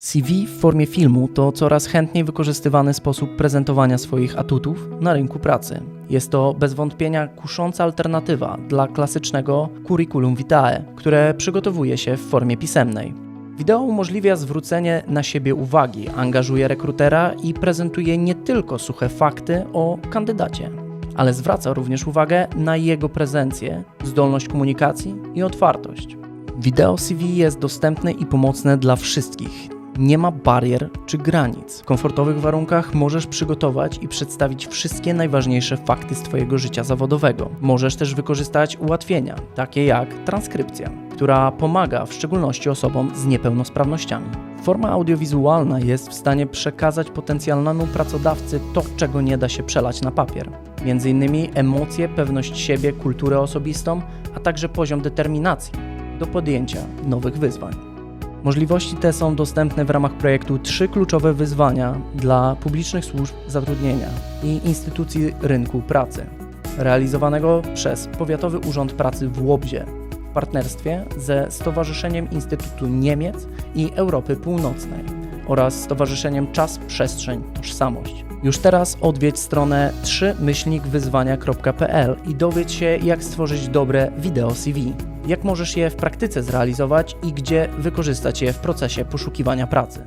CV w formie filmu to coraz chętniej wykorzystywany sposób prezentowania swoich atutów na rynku pracy. Jest to bez wątpienia kusząca alternatywa dla klasycznego curriculum vitae, które przygotowuje się w formie pisemnej. Wideo umożliwia zwrócenie na siebie uwagi, angażuje rekrutera i prezentuje nie tylko suche fakty o kandydacie, ale zwraca również uwagę na jego prezencję, zdolność komunikacji i otwartość. Wideo CV jest dostępne i pomocne dla wszystkich. Nie ma barier czy granic. W komfortowych warunkach możesz przygotować i przedstawić wszystkie najważniejsze fakty z Twojego życia zawodowego. Możesz też wykorzystać ułatwienia, takie jak transkrypcja, która pomaga w szczególności osobom z niepełnosprawnościami. Forma audiowizualna jest w stanie przekazać potencjalnemu pracodawcy to, czego nie da się przelać na papier. Między innymi emocje, pewność siebie, kulturę osobistą, a także poziom determinacji do podjęcia nowych wyzwań. Możliwości te są dostępne w ramach projektu Trzy kluczowe wyzwania dla publicznych służb zatrudnienia i instytucji rynku pracy, realizowanego przez Powiatowy Urząd Pracy w Łobzie w partnerstwie ze Stowarzyszeniem Instytutu Niemiec i Europy Północnej oraz Stowarzyszeniem Czas, Przestrzeń, Tożsamość. Już teraz odwiedź stronę 3myślnikwyzwania.pl i dowiedz się, jak stworzyć dobre wideo CV, jak możesz je w praktyce zrealizować i gdzie wykorzystać je w procesie poszukiwania pracy.